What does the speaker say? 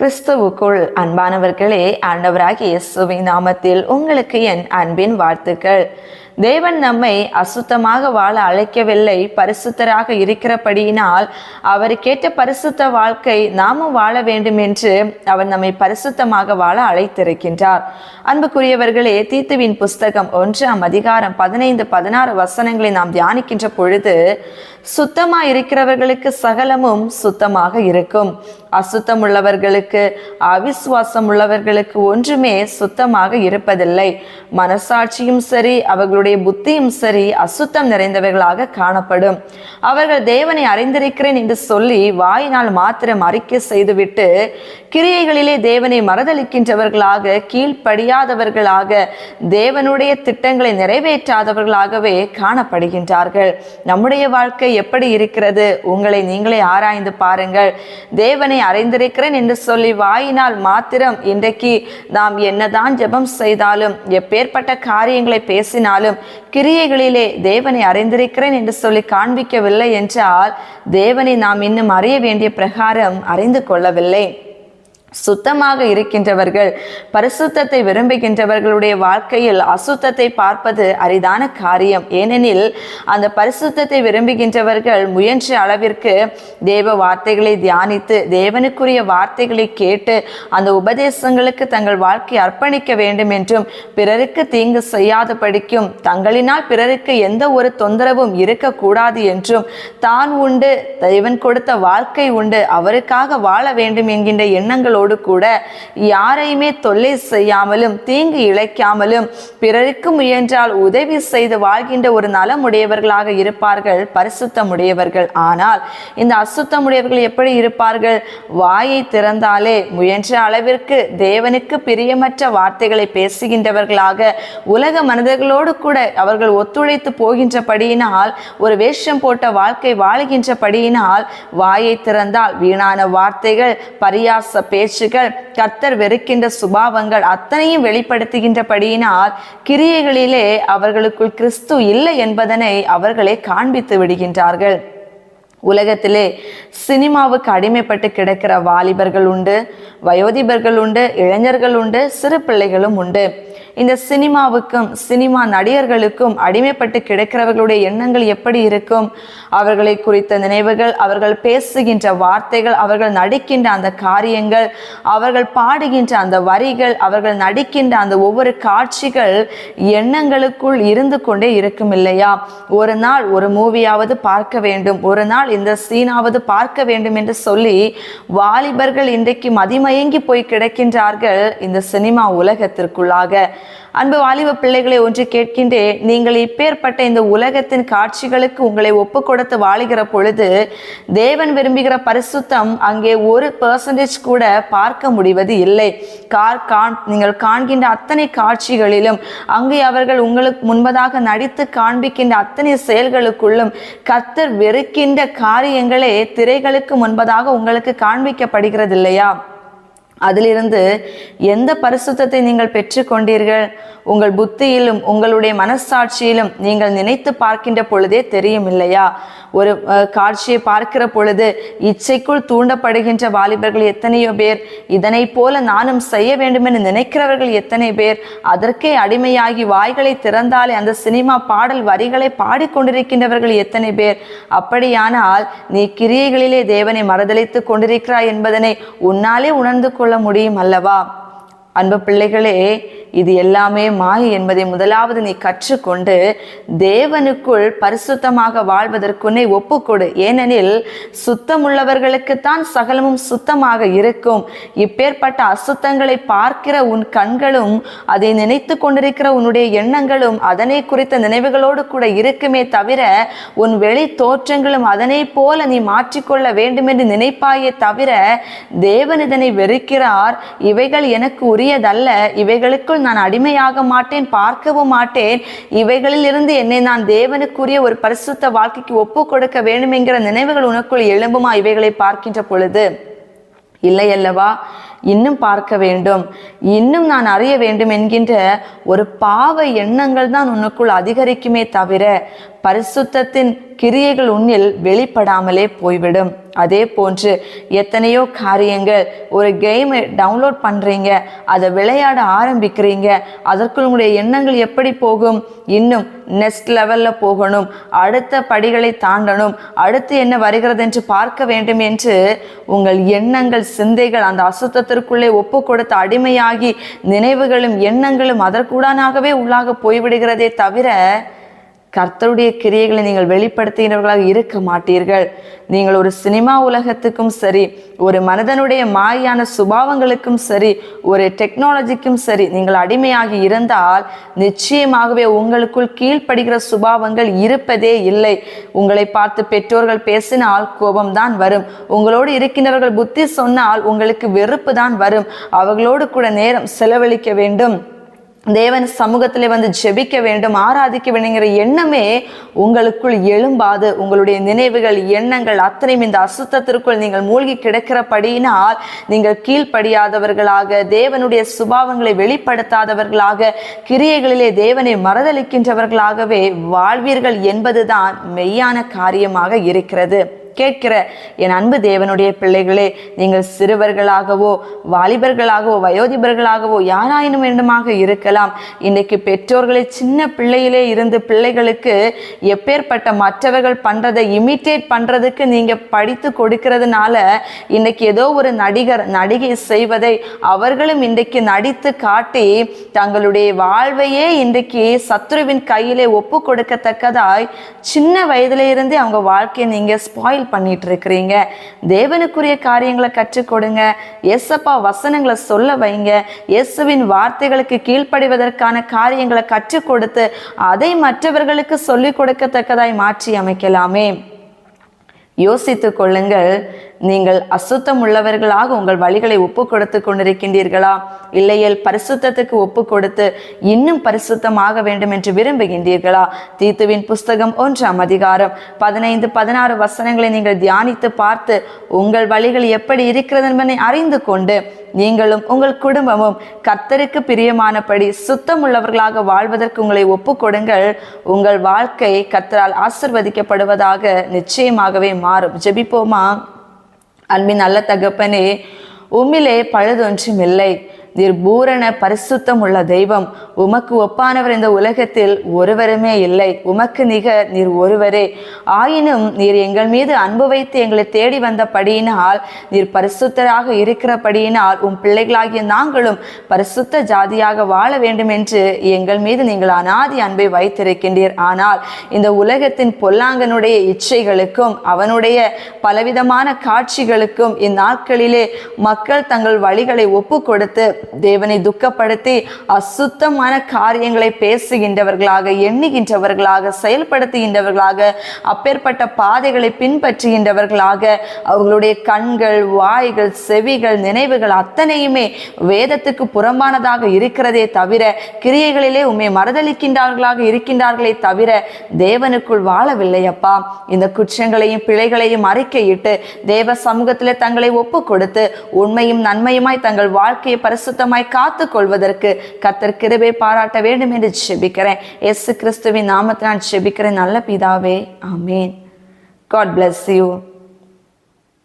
கிறிஸ்துவுக்குள் அன்பானவர்களே ஆண்டவராகிய இயேசுவின் நாமத்தில் உங்களுக்கு என் அன்பின் வாழ்த்துக்கள். தேவன் நம்மை அசுத்தமாக வாழ அழைக்கவில்லை. பரிசுத்தராக இருக்கிறபடியினால் அவர் கேட்ட பரிசுத்த வாழ்க்கை நாமும் வாழ வேண்டும் என்று அவர் நம்மை பரிசுத்தமாக வாழ அழைத்திருக்கின்றார். அன்புக்குரியவர்களே தீத்துவின் புஸ்தகம் ஒன்றாம் அதிகாரம் பதினைந்து பதினாறு வசனங்களை நாம் தியானிக்கின்ற பொழுது சுத்தமா இருக்கிறவர்களுக்கு சகலமும் சுத்தமாக இருக்கும். அசுத்தம் உள்ளவர்களுக்கு அவிசுவாசம் உள்ளவர்களுக்கு ஒன்றுமே சுத்தமாக இருப்பதில்லை. மனசாட்சியும் சரி அவர்களுடைய புத்தியும் சரி அசுத்தம் நிறைந்தவர்களாக காணப்படும். அவர்கள் தேவனை அறிந்திருக்கிறேன் என்று சொல்லி வாயினால் மாத்திரம் அறிக்கை செய்துவிட்டு கிரியைகளிலே தேவனை மறதளிக்கின்றவர்களாக கீழ்ப்படியாதவர்களாக தேவனுடைய திட்டங்களை நிறைவேற்றாதவர்களாகவே காணப்படுகின்றார்கள். நம்முடைய வாழ்க்கை எப்படி இருக்கிறது? உங்களை நீங்களே ஆராய்ந்து பாருங்கள். தேவனை அறிந்திருக்கிறேன் என்று சொல்லி வாயினால் மாத்திரம் இன்றைக்கு நாம் என்னதான் ஜெபம் செய்தாலும் எப்பேற்பட்ட காரியங்களை பேசினாலும் கிரியைகளிலே தேவனை அறிந்திருக்கிறேன் என்று சொல்லி காண்பிக்கவில்லை என்றால் தேவனை நாம் இன்னும் அறிய வேண்டிய பிரகாரம் அறிந்து கொள்ளவில்லை. சுத்தமாக இருக்கின்றவர்கள் பரிசுத்தத்தை விரும்புகின்றவர்களுடைய வாழ்க்கையில் அசுத்தத்தை பார்ப்பது அரிதான காரியம். ஏனெனில் அந்த பரிசுத்தத்தை விரும்புகின்றவர்கள் முயன்ற அளவிற்கு தேவ வார்த்தைகளை தியானித்து தேவனுக்குரிய வார்த்தைகளை கேட்டு அந்த உபதேசங்களுக்கு தங்கள் வாழ்க்கை அர்ப்பணிக்க வேண்டும் என்றும் பிறருக்கு தீங்கு செய்யாத படிக்கும் தங்களினால் பிறருக்கு எந்த ஒரு தொந்தரவும் இருக்கக்கூடாது என்றும் தான் உண்டு தேவன் கொடுத்த வாழ்க்கை உண்டு அவருக்காக வாழ வேண்டும் என்கின்ற எண்ணங்களோடு கூட யாரையுமே தொல்லை செய்யாமலும் தீங்கு இழைக்காமலும் பிறருக்கு முயன்றால் உதவி செய்து வாழ்கின்ற ஒரு நலமுடையவர்களாக இருப்பார்கள் பரிசுத்தமுடையவர்கள். ஆனால் இந்த அசுத்தமுடையவர்கள் எப்படி இருப்பார்கள்? வாயை திறந்தாலே முயன்ற அளவிற்கு தேவனுக்கு பிரியமற்ற வார்த்தைகளை பேசுகின்றவர்களாக உலக மனிதர்களோடு கூட அவர்கள் ஒத்துழைத்து போகின்றபடியினால் ஒரு வேஷம் போட்ட வாழ்க்கை வாழுகின்றபடியினால் வாயை திறந்தால் வீணான வார்த்தைகள் பரியாச பேச்சுகள் கர்த்தர் வெறுக்கின்ற சுபாவங்கள் அத்தனையும் வெளிப்படுத்துகின்றபடியினால் கிரியைகளிலே அவர்களுக்குள் கிறிஸ்து இல்லை என்பதனை அவர்களே காண்பித்து விடுகின்றார்கள். உலகத்திலே சினிமாவுக்கு அடிமைப்பட்டு கிடக்கிற வாலிபர்கள் உண்டு வயோதிபர்கள் உண்டு இளைஞர்கள் உண்டு சிறு பிள்ளைகளும் உண்டு. இந்த சினிமாவுக்கும் சினிமா நடிகர்களுக்கும் அடிமைப்பட்டு கிடக்கிறவர்களுடைய எண்ணங்கள் எப்படி இருக்கும்? அவர்களை குறித்த நினைவுகள் அவர்கள் பேசுகின்ற வார்த்தைகள் அவர்கள் நடிக்கின்ற அந்த காரியங்கள் அவர்கள் பாடுகின்ற அந்த வரிகள் அவர்கள் நடிக்கின்ற அந்த ஒவ்வொரு காட்சிகள் எண்ணங்களுக்குள் இருந்து கொண்டே இருக்கும் இல்லையா? ஒரு நாள் ஒரு மூவியாவது பார்க்க வேண்டும். ஒரு நாள் இந்த சீனாவது பார்க்க வேண்டும் என்று சொல்லி வாலிபர்கள் இன்றைக்கு மதிமயங்கி போய் கிடக்கின்றார்கள் இந்த சினிமா உலகத்திற்குள்ளாக. அன்பு வாலிப பிள்ளைகளை ஒன்று கேட்கின்றேன் நீங்கள் இப்பேற்பட்ட இந்த உலகத்தின் காட்சிகளுக்கு உங்களை ஒப்பு கொடுத்து வாழுகிற பொழுது தேவன் விரும்புகிற பரிசுத்தம் அங்கே ஒரு பர்சன்டேஜ் கூட பார்க்க முடிவது இல்லை. கார் காண் நீங்கள் காண்கின்ற அத்தனை காட்சிகளிலும் அங்கே அவர்கள் உங்களுக்கு முன்பதாக நடித்து காண்பிக்கின்ற அத்தனை செயல்களுக்குள்ளும் கத்தர் வெறுக்கின்ற காரியங்களே திரைகளுக்கு முன்பதாக உங்களுக்கு காண்பிக்கப்படுகிறது இல்லையா அதிலிருந்து எந்த பரிசுத்தத்தை நீங்கள் பெற்றுக்கொண்டீர்கள்? உங்கள் புத்தியிலும் உங்களுடைய மனசாட்சியிலும் நீங்கள் நினைத்து பார்க்கின்ற பொழுதே தெரியும் இல்லையா ஒரு காட்சியை பார்க்கிற பொழுது இச்சைக்குள் தூண்டப்படுகின்ற வாலிபர்கள் எத்தனையோ பேர் இதனை போல நானும் செய்ய வேண்டும் என்று நினைக்கிறவர்கள் எத்தனை பேர் அதற்கே அடிமையாகி வாய்களை திறந்தாலே அந்த சினிமா பாடல் வரிகளை பாடிக்கொண்டிருக்கின்றவர்கள் எத்தனை பேர்? அப்படியானால் நீ கிரியைகளிலே தேவனை மறுதளித்து கொண்டிருக்கிறாய் என்பதனை உன்னாலே உணர்ந்து கொள் கொள்ள முடியும் அல்லவா? அன்பு பிள்ளைகளே இது எல்லாமே மாயை என்பதை முதலாவது நீ கற்றுக்கொண்டு தேவனுக்குள் பரிசுத்தமாக வாழ்வதற்குன்னே ஒப்புக்கொடு. ஏனெனில் சுத்தமுள்ளவர்களுக்குத்தான் சகலமும் சுத்தமாக இருக்கும். இப்பேற்பட்ட அசுத்தங்களை பார்க்கிற உன் கண்களும் அதை நினைத்து கொண்டிருக்கிற உன்னுடைய எண்ணங்களும் அதனை குறித்த நினைவுகளோடு கூட இருக்குமே தவிர உன் வெளி தோற்றங்களும் அதனை போல நீ மாற்றிக்கொள்ள வேண்டும் என்று நினைப்பாயே தவிர தேவன் இதனை வெறுக்கிறார். இவைகள் எனக்கு உரியதல்ல. இவைகளுக்குள் நான் அடிமையாக மாட்டேன் பார்க்கவும் மாட்டேன். இவைகளில் இருந்து என்னை நான் தேவனுக்குரிய ஒரு பரிசுத்த வாழ்க்கைக்கு ஒப்பு கொடுக்க வேண்டும் என்கிற நினைவுகள் உனக்குள் எழும்புமா? இவைகளை பார்க்கின்ற பொழுது இல்லை அல்லவா? இன்னும் பார்க்க வேண்டும். இன்னும் நான் அறிய வேண்டும் என்கின்ற ஒரு பாவ எண்ணங்கள் தான் உனக்குள் அதிகரிக்குமே தவிர பரிசுத்தத்தின் கிரியைகள் உன்னில் வெளிப்படாமலே போய்விடும். அதே போன்று எத்தனையோ காரியங்கள் ஒரு கேமை டவுன்லோட் பண்ணுறீங்க அதை விளையாட ஆரம்பிக்கிறீங்க அதற்குள் உங்களுடைய எண்ணங்கள் எப்படி போகும்? இன்னும் நெக்ஸ்ட் லெவலில் போகணும் அடுத்த படிகளை தாண்டணும் அடுத்து என்ன வருகிறது என்று பார்க்க வேண்டும் என்று உங்கள் எண்ணங்கள் சிந்தைகள் அந்த அசுத்தத்திற்குள்ளே ஒப்பு கொடுத்த அடிமையாகி நினைவுகளும் எண்ணங்களும் அதற்குடானாகவே உள்ளாக போய்விடுகிறதே தவிர கர்த்தருடைய கிரியைகளை நீங்கள் வெளிப்படுத்துகிறவர்களாக இருக்க மாட்டீர்கள். நீங்கள் ஒரு சினிமா உலகத்துக்கும் சரி ஒரு மனிதனுடைய மாயான சுபாவங்களுக்கும் சரி ஒரு டெக்னாலஜிக்கும் சரி நீங்கள் அடிமையாகி இருந்தால் நிச்சயமாகவே உங்களுக்குள் கீழ்ப்படுகிற சுபாவங்கள் இருப்பதே இல்லை. உங்களை பார்த்து பெற்றோர்கள் பேசினால் கோபம்தான் வரும். உங்களோடு இருக்கின்றவர்கள் புத்தி சொன்னால் உங்களுக்கு வெறுப்பு தான் வரும். அவர்களோடு கூட நேரம் செலவழிக்க வேண்டும். தேவன் சமூகத்தில் வந்து ஜெபிக்க வேண்டும் ஆராதிக்க வேண்டுங்கிற எண்ணமே உங்களுக்குள் எழும்பாது. உங்களுடைய நினைவுகள் எண்ணங்கள் அத்தனையும் இந்த அசுத்தத்திற்குள் நீங்கள் மூழ்கி கிடக்கிறபடியினால் நீங்கள் கீழ்ப்படியாதவர்களாக தேவனுடைய சுபாவங்களை வெளிப்படுத்தாதவர்களாக கிரியைகளிலே தேவனை மறதளிக்கின்றவர்களாகவே வாழ்வீர்கள் என்பதுதான் மெய்யான காரியமாக இருக்கிறது. கேட்கிற என் அன்பு தேவனுடைய பிள்ளைகளே நீங்கள் சிறுவர்களாகவோ வாலிபர்களாகவோ வயோதிபர்களாகவோ யாராயினும் வேண்டுமாக இருக்கலாம். இன்னைக்கு பெற்றோர்களை சின்ன பிள்ளையிலே இருந்து பிள்ளைகளுக்கு எப்பேற்பட்ட மற்றவர்கள் பண்றதை இமிட்டேட் பண்றதுக்கு நீங்க படித்து கொடுக்கிறதுனால இன்னைக்கு ஏதோ ஒரு நடிகர் நடிகை செய்வதை அவர்களும் இன்றைக்கு நடித்து காட்டி தங்களுடைய வாழ்வையே இன்றைக்கு சத்ருவின் கையிலே ஒப்பு கொடுக்கத்தக்கதாய் சின்ன வயதில இருந்தே அவங்க வாழ்க்கையை நீங்க ஸ்பாயில் பண்ணிட்டு இருக்கிறீங்க தேவனுக்குரிய காரியங்களை கற்றுக் கொடுங்க எஸ்அப்பா வசனங்களை சொல்ல வைங்க. இயேசுவின் வார்த்தைகளுக்கு கீழ்ப்படிவதற்கான காரியங்களை கற்றுக் கொடுத்து அதை மற்றவர்களுக்கு சொல்லிக் கொடுக்கத்தக்கதாய் மாற்றி அமைக்கலாமே. யோசித்துக் கொள்ளுங்கள். நீங்கள் அசுத்தம் உள்ளவர்களாக உங்கள் வழிகளை ஒப்பு கொடுத்து கொண்டிருக்கின்றீர்களா? இல்லையேல் பரிசுத்தத்துக்கு ஒப்பு கொடுத்து இன்னும் பரிசுத்தமாக வேண்டும் என்று விரும்புகின்றீர்களா? தீத்துவின் புஸ்தகம் ஒன்றாம் அதிகாரம் பதினைந்து பதினாறு வசனங்களை நீங்கள் தியானித்து பார்த்து உங்கள் வழிகள் எப்படி இருக்கிறது என்பதை அறிந்து கொண்டு நீங்களும் உங்கள் குடும்பமும் கர்த்தருக்கு பிரியமானபடி சுத்தம் உள்ளவர்களாக வாழ்வதற்கு உங்களை ஒப்பு கொடுங்கள். உங்கள் வாழ்க்கை கர்த்தரால் ஆசிர்வதிக்கப்படுவதாக நிச்சயமாகவே மாறும். ஜெபிப்போமா? அன்பின் நல்ல தகப்பனே உம்மிலே பழுதொன்றும் இல்லை. நீர் பூரண பரிசுத்தம் உள்ள தெய்வம். உமக்கு ஒப்பானவர் இந்த உலகத்தில் ஒருவருமே இல்லை. உமக்கு நிக நீர் ஒருவரே. ஆயினும் நீர் எங்கள் மீது அன்பு வைத்து எங்களை தேடி வந்தபடியினால் நீர் பரிசுத்தராக இருக்கிறபடியினால் உம் பிள்ளைகளாகிய நாங்களும் பரிசுத்த ஜாதியாக வாழ வேண்டும் என்று எங்கள் மீது நீங்கள் அனாதி அன்பை வைத்திருக்கின்றீர். ஆனால் இந்த உலகத்தின் பொல்லாங்கனுடைய இச்சைகளுக்கும் அவனுடைய பலவிதமான காட்சிகளுக்கும் இந்நாட்களிலே மக்கள் தங்கள் வழிகளை ஒப்பு கொடுத்து தேவனை துக்கப்படுத்தி அசுத்தமான காரியங்களை பேசுகின்றவர்களாக எண்ணுகின்றவர்களாக செயல்படுத்துகின்றவர்களாக அப்பேற்பட்ட பாதைகளை பின்பற்றுகின்றவர்களாக அவர்களுடைய கண்கள் வாய்கள் செவிகள் நினைவுகள் அத்தனையுமே வேதத்துக்கு புறம்பானதாக இருக்கிறதே தவிர கிரியைகளிலே உண்மை மறுதளிக்கின்றார்களாக இருக்கின்றார்களே தவிர தேவனுக்குள் வாழவில்லை அப்பா. இந்த குற்றங்களையும் பிழைகளையும் அறிக்கையிட்டு தேவ சமூகத்தில் தங்களை ஒப்பு கொடுத்து உண்மையும் நன்மையுமாய் தங்கள் வாழ்க்கையை பரிசுத்தமாய் காத்து கொள்வதற்கு கத்தர் கிருபை பாராட்ட வேண்டும் என்று ஜெபிக்கிறேன். எஸ் கிறிஸ்துவின் நாமத்தை நான் ஜெபிக்கிறேன். நல்ல பிதாவே ஆமேன். God bless you